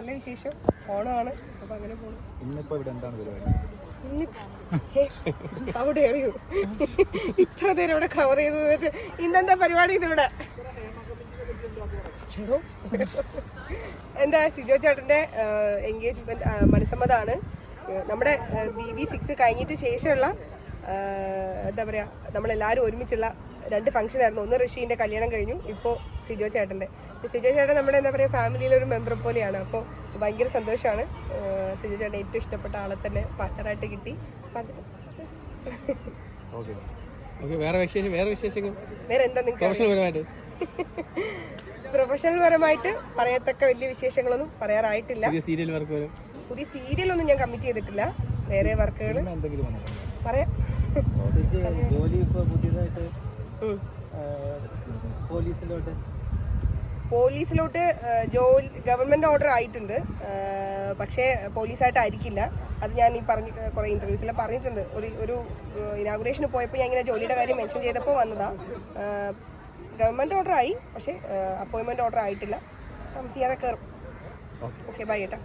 നല്ല വിശേഷം. ഓണമാണ് അപ്പൊ അങ്ങനെ പോണു. ഇന്നിപ്പോ ഇവിടെ എന്താണ് പരിപാടി? അവിടെ അറിയൂ? ഇത്ര നേരം ഇവിടെ കവർ ചെയ്ത് ഇന്നെന്താ പരിപാടി ഇതിവിടെ. എന്താ സിജോ ചേട്ടന്റെ എൻഗേജ്മെന്റ് മനസ്സമ്മതാണ്. നമ്മുടെ ബി ബി സിക്സ് കഴിഞ്ഞിട്ട് ശേഷമുള്ള എന്താ പറയാ നമ്മളെല്ലാരും ഒരുമിച്ചുള്ള രണ്ട് ഫംഗ്ഷൻ ആയിരുന്നു. ഒന്ന് ഋഷീന്റെ കല്യാണം കഴിഞ്ഞു. ഇപ്പോൾ സിജോ ചേട്ടന്റെ സിജോ ചേട്ടൻ നമ്മുടെ എന്താ പറയുക ഫാമിലിയിലെ ഒരു മെമ്പർ പോലെയാണ്. അപ്പോൾ ഭയങ്കര സന്തോഷമാണ്. സിജോ ചേട്ടൻ ഏറ്റവും ഇഷ്ടപ്പെട്ട ആളെ തന്നെ പാർട്ണറായിട്ട് കിട്ടി. വേറെ വിശേഷം വേറെ വിശേഷങ്ങൾ? വേറെ എന്താ നിങ്ങൾക്ക് പ്രൊഫഷണൽ പരമായിട്ട്. പറയത്തക്ക വലിയ വിശേഷങ്ങളൊന്നും പറയാറായിട്ടില്ല. പുതിയ സീരിയൽ വർക്ക് വരും. പുതിയ സീരിയലൊന്നും ഞാൻ കമ്മിറ്റ് ചെയ്തിട്ടില്ല. വേറെ വർക്കുകൾ പറയാം. ജോലി ഇപ്പൊ പുതിയതായിട്ട്. പോലീസിലോട്ട്? പോലീസിലോട്ട് ജോലി ഗവൺമെന്റ് ഓർഡർ ആയിട്ടുണ്ട്. പക്ഷേ പോലീസായിട്ടായിരിക്കില്ല. അത് ഞാൻ ഈ പറഞ്ഞ കുറേ ഇന്റർവ്യൂസിൽ പറഞ്ഞിട്ടുണ്ട്. ഒരു ഒരു ഇനാഗുറേഷന് പോയപ്പോൾ ഞാൻ ഇങ്ങനെ ജോലിയുടെ കാര്യം മെൻഷൻ ചെയ്തപ്പോൾ വന്നതാ. ഗവൺമെന്റ് ഓർഡർ ആയി. പക്ഷേ അപ്പോയിൻമെന്റ് ഓർഡർ ആയിട്ടില്ല. താമസിയാതെ കയറും ഓക്കെ ബൈ ഏട്ടാ.